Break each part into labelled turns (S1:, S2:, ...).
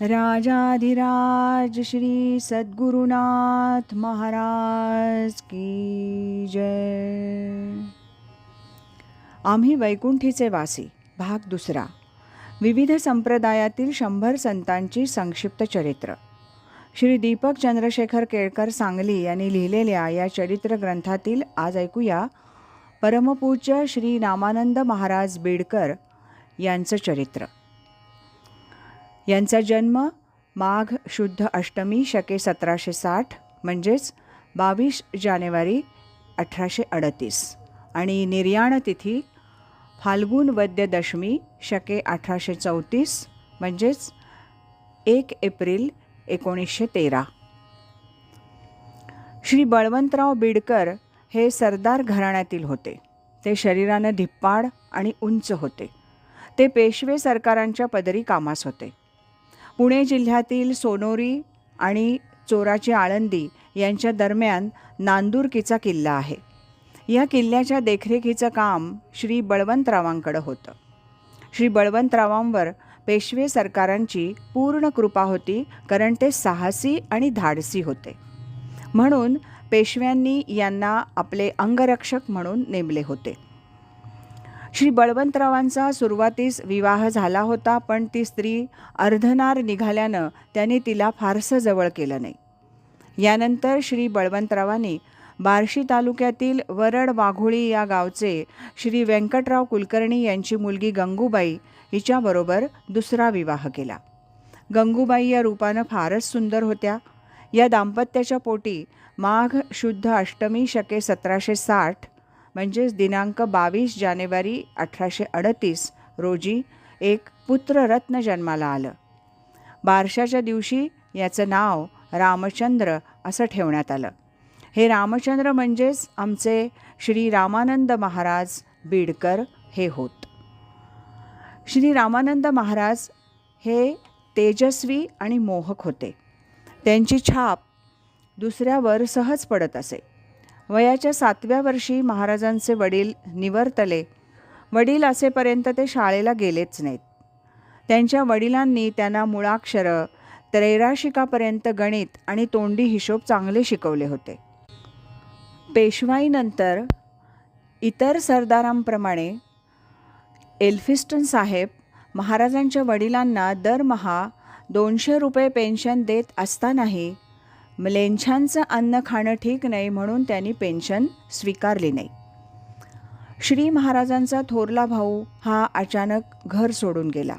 S1: राजाधिराज श्री सद्गुरुनाथ महाराज की जय. आम्ही वैकुंठीचे वासी भाग दुसरा. विविध संप्रदायातील शंभर संतांची संक्षिप्त चरित्र. श्री दीपक चंद्रशेखर केळकर सांगली यांनी लिहिलेल्या या चरित्र ग्रंथातील आज ऐकूया परमपूज्य श्री रामानंद महाराज बीडकर यांचं चरित्र. यांचा जन्म माघ शुद्ध अष्टमी शके सतराशे साठ म्हणजेच बावीस जानेवारी अठराशे अडतीस. आणि निर्याण तिथी फाल्गुन वद्य दशमी शके अठराशे चौतीस म्हणजेच एक एप्रिल एकोणीसशे तेरा. श्री बळवंतराव बिडकर हे सरदार घराण्यातील होते. ते शरीरानं धिप्पाड आणि उंच होते. ते पेशवे सरकारांच्या पदरी कामास होते. पुणे जिल्ह्यातील सोनोरी आणि चोराची आळंदी यांच्या दरम्यान नांदुरकीचा किल्ला आहे. या किल्ल्याच्या देखरेखीचं काम श्री बळवंतरावांकडं होतं. श्री बळवंतरावांवर पेशवे सरकारांची पूर्ण कृपा होती कारण ते साहसी आणि धाडसी होते. म्हणून पेशव्यांनी यांना आपले अंगरक्षक म्हणून नेमले होते. श्री बळवंतरावांचा सुरुवातीस विवाह झाला होता पण ती स्त्री अर्धनार निघाल्यानं त्यांनी तिला फारसं जवळ केलं नाही. यानंतर श्री बळवंतरावांनी बार्शी तालुक्यातील वरड वाघोळी या गावचे श्री व्यंकटराव कुलकर्णी यांची मुलगी गंगूबाई हिच्याबरोबर दुसरा विवाह केला. गंगूबाई या रूपानं फारच सुंदर होत्या. या दाम्पत्याच्या पोटी माघ शुद्ध अष्टमी शके सतराशे साठ म्हणजेच दिनांक बावीस जानेवारी अठराशे अडतीस रोजी एक पुत्ररत्न जन्माला आलं. बारशाच्या दिवशी याचं नाव रामचंद्र असं ठेवण्यात आलं. हे रामचंद्र म्हणजेच आमचे श्री रामानंद महाराज बीडकर हे होत. श्री रामानंद महाराज हे तेजस्वी आणि मोहक होते. त्यांची छाप दुसऱ्यावर सहज पडत असे. वयाच्या सातव्या वर्षी महाराजांचे वडील निवर्तले. वडील असेपर्यंत ते शाळेला गेलेच नाहीत. त्यांच्या वडिलांनी त्यांना मुळाक्षरं त्रैराशिकापर्यंत गणित आणि तोंडी हिशोब चांगले शिकवले होते. पेशवाईनंतर इतर सरदारांप्रमाणे एल्फिस्टन साहेब महाराजांच्या वडिलांना दरमहा दोनशे रुपये पेन्शन देत असतानाही लेंछांचं अन्न खाणं ठीक नाही म्हणून त्यांनी पेन्शन स्वीकारली नाही. श्री महाराजांचा थोरला भाऊ हा अचानक घर सोडून गेला.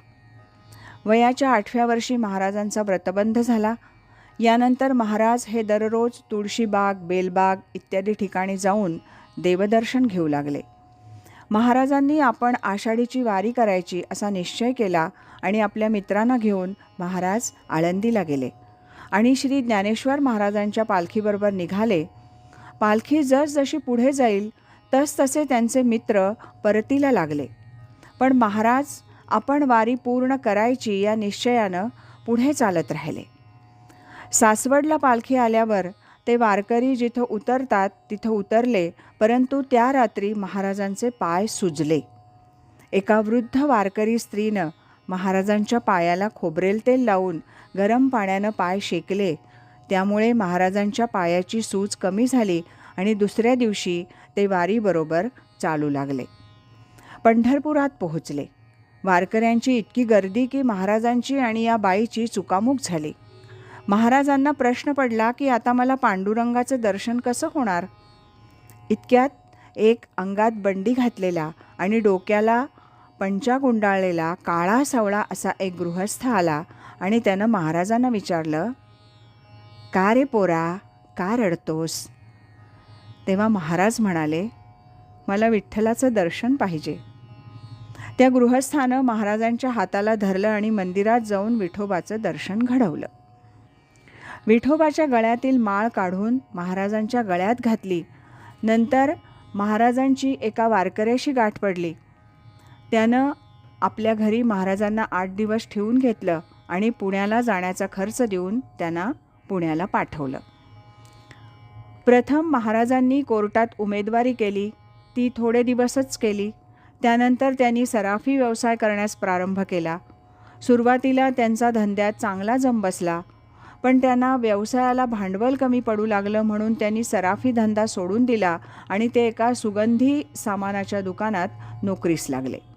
S1: वयाच्या आठव्या वर्षी महाराजांचा व्रतबंध झाला. यानंतर महाराज हे दररोज तुळशीबाग बेलबाग इत्यादी ठिकाणी जाऊन देवदर्शन घेऊ लागले. महाराजांनी आपण आषाढीची वारी करायची असा निश्चय केला आणि आपल्या मित्रांना घेऊन महाराज आळंदीला गेले. आणि श्री ज्ञानेश्वर महाराजांच्या पालखीबरोबर निघाले. पालखी जसजशी पुढे जाईल तसतसे त्यांचे मित्र परतीला लागले. पण महाराज आपण वारी पूर्ण करायची या निश्चयानं पुढे चालत राहिले. सासवडला पालखी आल्यावर ते वारकरी जिथं उतरतात तिथं उतरले परंतु त्या रात्री महाराजांचे पाय सुजले. एका वृद्ध वारकरी स्त्रीनं महाराजांच्या पायाला खोबरेल तेल लावून गरम पाण्यानं पाय शेकले. त्यामुळे महाराजांच्या पायाची सूज कमी झाली आणि दुसऱ्या दिवशी ते वारीबरोबर चालू लागले. पंढरपुरात पोहोचले. वारकऱ्यांची इतकी गर्दी की महाराजांची आणि या बाईची चुकामुक झाली. महाराजांना प्रश्न पडला की आता मला पांडुरंगाचं दर्शन कसं होणार? इतक्यात एक अंगात बंडी घातलेला आणि डोक्याला पंचा गुंडाळलेला काळा सावळा असा एक गृहस्थ आला आणि त्यानं महाराजांना विचारलं का रे पोरा? का रडतोस? तेव्हा महाराज म्हणाले मला विठ्ठलाचं दर्शन पाहिजे. त्या गृहस्थानं महाराजांच्या हाताला धरलं आणि मंदिरात जाऊन विठोबाचं दर्शन घडवलं. विठोबाच्या गळ्यातील माळ काढून महाराजांच्या गळ्यात घातली. नंतर महाराजांची एका वारकऱ्याशी गाठ पडली. त्यानं आपल्या घरी महाराजांना आठ दिवस ठेवून घेतलं आणि पुण्याला जाण्याचा खर्च देऊन त्यांना पुण्याला पाठवलं. प्रथम महाराजांनी कोर्टात उमेदवारी केली ती थोडे दिवसच केली. त्यानंतर त्यांनी सराफी व्यवसाय करण्यास प्रारंभ केला. सुरुवातीला त्यांचा धंद्यात चांगला जम बसला पण त्यांना व्यवसायाला भांडवल कमी पडू लागलं म्हणून त्यांनी सराफी धंदा सोडून दिला आणि ते एका सुगंधी सामानाच्या दुकानात नोकरीस लागले.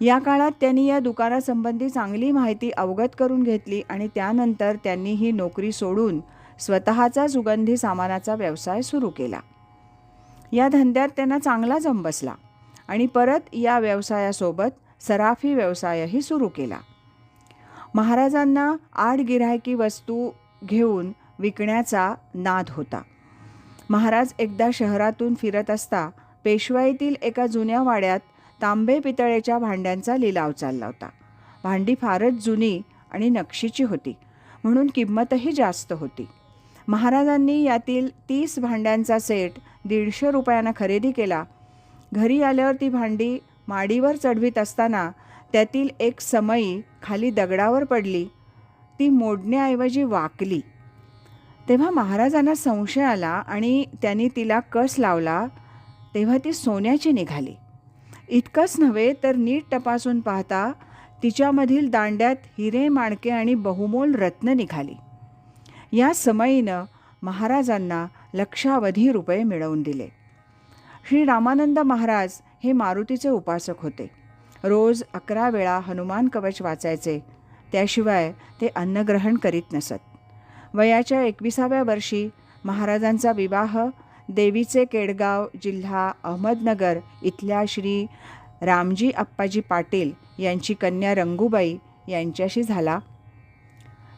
S1: या काळात त्यांनी या दुकानासंबंधी चांगली माहिती अवगत करून घेतली आणि त्यानंतर त्यांनी ही नोकरी सोडून स्वतःचा सुगंधी सामानाचा व्यवसाय सुरू केला. या धंद्यात त्यांना चांगला जम बसला आणि परत या व्यवसायासोबत सराफी व्यवसायही सुरू केला. महाराजांना आठ गिऱ्हाईकी वस्तू घेऊन विकण्याचा नाद होता. महाराज एकदा शहरातून फिरत असता पेशवाईतील एका जुन्या वाड्यात तांबे पितळेच्या भांड्यांचा लिलाव चालला होता. भांडी फारच जुनी आणि नक्षीची होती म्हणून किंमतही जास्त होती. महाराजांनी यातील तीस भांड्यांचा सेट दीडशे रुपयांना खरेदी केला. घरी आल्यावर ती भांडी माडीवर चढवीत असताना त्यातील एक समई खाली दगडावर पडली. ती मोडण्याऐवजी वाकली. तेव्हा महाराजांना संशय आला आणि त्यांनी तिला कस लावला तेव्हा ती सोन्याची निघाली. इतकंच नव्हे तर नीट तपासून पाहता तिच्यामधील दांड्यात हिरे माणके आणि बहुमोल रत्न निघाली. या समयीनं महाराजांना लक्षावधी रुपये मिळवून दिले. श्री रामानंद महाराज हे मारुतीचे उपासक होते. रोज अकरा वेळा हनुमान कवच वाचायचे त्याशिवाय ते अन्नग्रहण करीत नसत. वयाच्या एकविसाव्या वर्षी महाराजांचा विवाह देवीचे केडगाव जिल्हा अहमदनगर इथल्या श्री रामजी आप्पाजी पाटील यांची कन्या रंगूबाई यांच्याशी झाला.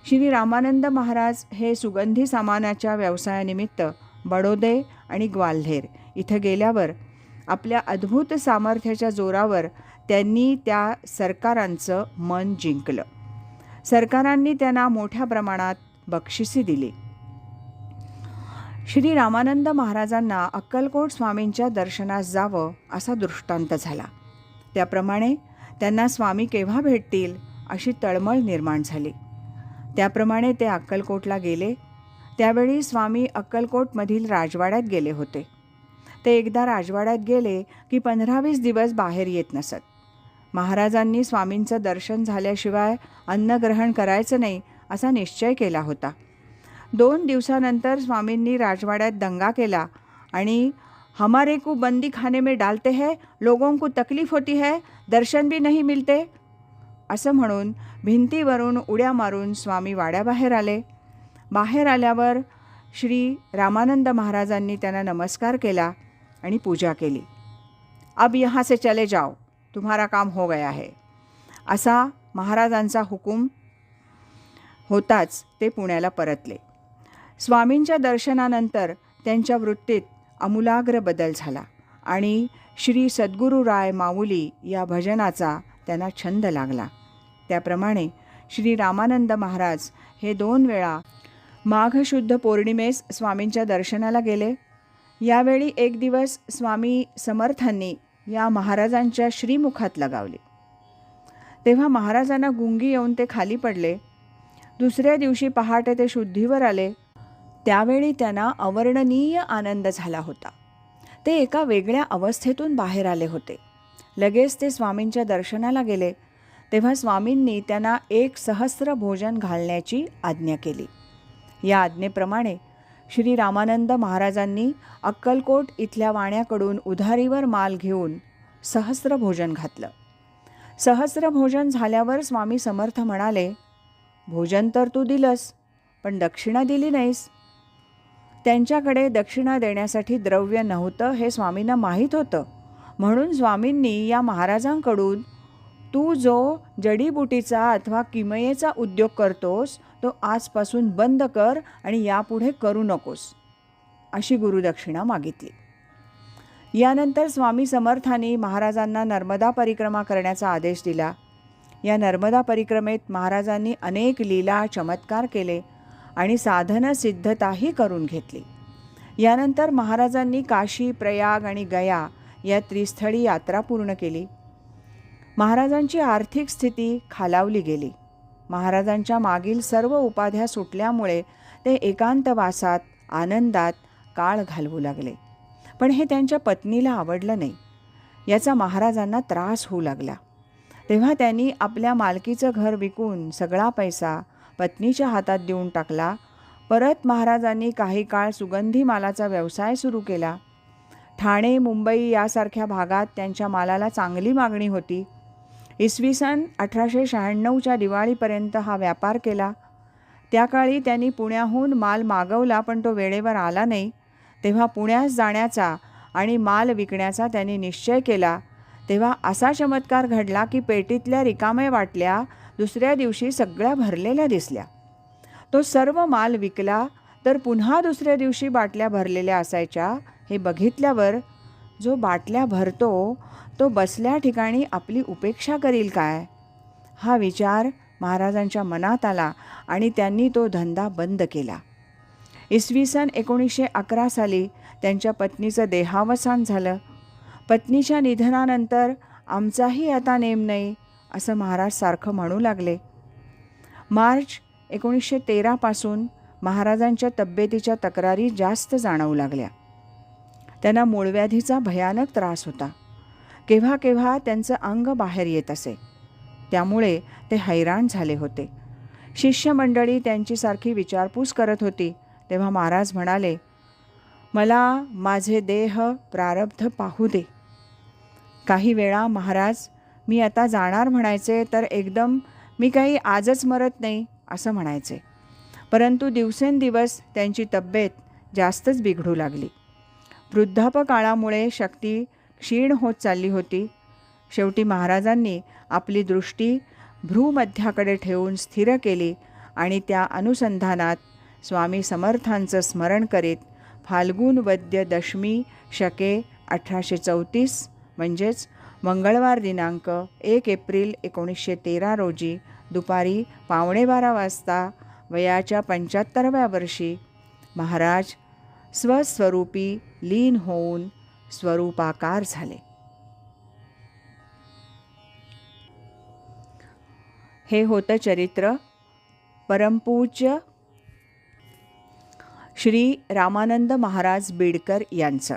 S1: श्री रामानंद महाराज हे सुगंधी सामानाच्या व्यवसायानिमित्त बडोदे आणि ग्वाल्हेर इथं गेल्यावर आपल्या अद्भुत सामर्थ्याच्या जोरावर त्यांनी त्या सरकारांचं मन जिंकलं. सरकारांनी त्यांना मोठ्या प्रमाणात बक्षिसी दिली. श्री रामानंद महाराजांना अक्कलकोट स्वामींच्या दर्शनास जावं असा दृष्टांत झाला. त्याप्रमाणे त्यांना स्वामी केव्हा भेटतील अशी तळमळ निर्माण झाली. त्याप्रमाणे ते अक्कलकोटला गेले. त्यावेळी स्वामी अक्कलकोटमधील राजवाड्यात गेले होते. ते एकदा राजवाड्यात गेले की पंधरा वीस दिवस बाहेर येत नसत. महाराजांनी स्वामींचं दर्शन झाल्याशिवाय अन्न ग्रहण करायचं नाही असा निश्चय केला होता. दोन दिवसानंतर स्वामींनी राजवाड्यात दंगा केला आणि हमारे को बंदी खाने में डालते हैं लोगों को तकलीफ होती है दर्शन भी नहीं मिलते असं म्हणून भिंतीवरून उड्या मारून स्वामी वाड्याबाहेर आले. बाहेर आल्यावर श्री रामानंद महाराजांनी त्यांना नमस्कार केला आणि पूजा केली. अब यहाँ से चले जाओ तुम्हारा काम हो गया है. असा महाराजांचा हुकूम होताच ते पुण्याला परतले. स्वामींच्या दर्शनानंतर त्यांच्या वृत्तीत आमूलाग्र बदल झाला आणि श्री सद्गुरू राय माऊली या भजनाचा त्यांना छंद लागला. त्याप्रमाणे श्री रामानंद महाराज हे दोन वेळा माघ शुद्ध पौर्णिमेस स्वामींच्या दर्शनाला गेले. यावेळी एक दिवस स्वामी समर्थांनी या महाराजांच्या श्रीमुखात लगावले. तेव्हा महाराजांना गुंगी येऊन ते खाली पडले. दुसऱ्या दिवशी पहाटे ते शुद्धीवर आले. त्यावेळी त्यांना अवर्णनीय आनंद झाला होता. ते एका वेगळ्या अवस्थेतून बाहेर आले होते. लगेच ते स्वामींच्या दर्शनाला गेले. तेव्हा स्वामींनी त्यांना एक सहस्र भोजन घालण्याची आज्ञा केली. या आज्ञेप्रमाणे श्री रामानंद महाराजांनी अक्कलकोट इथल्या वाण्याकडून उधारीवर माल घेऊन सहस्र भोजन घातलं. सहस्र भोजन झाल्यावर स्वामी समर्थ म्हणाले भोजन तर तू दिलंस पण दक्षिणा दिली नाहीस. त्यांच्याकडे दक्षिणा देण्यासाठी द्रव्य नव्हतं हे स्वामींना माहीत होतं. म्हणून स्वामींनी या महाराजांकडून तू जो जडीबुटीचा अथवा किमयेचा उद्योग करतोस तो आजपासून बंद कर आणि यापुढे करू नकोस अशी गुरुदक्षिणा मागितली. यानंतर स्वामी समर्थांनी महाराजांना नर्मदा परिक्रमा करण्याचा आदेश दिला. या नर्मदा परिक्रमेत महाराजांनी अनेक लीला चमत्कार केले. आणि साधन सिद्धताही करून घेतली. यानंतर महाराजांनी काशी प्रयाग आणि गया या त्रिस्थळी यात्रा पूर्ण केली. महाराजांची आर्थिक स्थिती खालावली गेली. महाराजांच्या मागील सर्व उपाध्या सुटल्यामुळे ते एकांतवासात आनंदात काळ घालवू लागले. पण हे त्यांच्या पत्नीला आवडलं नाही. याचा महाराजांना त्रास होऊ लागला. तेव्हा त्यांनी आपल्या मालकीचं घर विकून सगळा पैसा पत्नीच्या हातात देऊन टाकला. परत महाराजांनी काही काळ सुगंधी मालाचा व्यवसाय सुरू केला. ठाणे मुंबई यासारख्या भागात त्यांच्या मालाला चांगली मागणी होती. इसवी सन अठराशे शहाण्णवच्या दिवाळीपर्यंत हा व्यापार केला. त्या काळी त्यांनी पुण्याहून माल मागवला पण तो वेळेवर आला नाही. तेव्हा पुण्यास जाण्याचा आणि माल विकण्याचा त्यांनी निश्चय केला. तेव्हा असा चमत्कार घडला की पेटीतल्या रिकामे वाटल्या दुसऱ्या दिवशी सगळ्या भरलेल्या दिसल्या. तो सर्व माल विकला तर पुन्हा दुसऱ्या दिवशी बाटल्या भरलेल्या असायच्या. हे बघितल्यावर जो बाटल्या भरतो तो बसल्या ठिकाणी आपली उपेक्षा करील काय? हा विचार महाराजांच्या मनात आला आणि त्यांनी तो धंदा बंद केला. इसवी सन एकोणीसशे अकरा साली त्यांच्या पत्नीचं देहावसान झालं. पत्नीच्या निधनानंतर आमचाही आता नेम नाही. असं महाराज सारखं म्हणू लागले. मार्च एकोणीसशे तेरापासून महाराजांच्या तब्येतीच्या तक्रारी जास्त जाणवू लागल्या. त्यांना मूळव्याधीचा भयानक त्रास होता. केव्हा केव्हा त्यांचं अंग बाहेर येत असे. त्यामुळे ते हैराण झाले होते. शिष्यमंडळी त्यांची सारखी विचारपूस करत होती. तेव्हा महाराज म्हणाले मला माझे देह प्रारब्ध पाहू दे. काही वेळा महाराज मी आता जाणार म्हणायचे तर एकदम मी काही आजच मरत नाही असं म्हणायचे. परंतु दिवसेंदिवस त्यांची तब्येत जास्तच बिघडू लागली. वृद्धापकाळामुळे शक्ती क्षीण होत चालली होती. शेवटी महाराजांनी आपली दृष्टी भ्रूमध्याकडे ठेवून स्थिर केली आणि त्या अनुसंधानात स्वामी समर्थांचं स्मरण करीत फाल्गुन वद्य दशमी शके अठराशे चौतीस म्हणजेच मंगळवार दिनांक एक एप्रिल एकोणीसशे तेरा रोजी दुपारी पावणे बारा वाजता वयाच्या पंच्याहत्तरव्या वर्षी महाराज स्वस्वरूपी लीन होऊन स्वरूपाकार झाले. हे होतं चरित्र परमपूज्य श्री रामानंद महाराज बीडकर यांचं.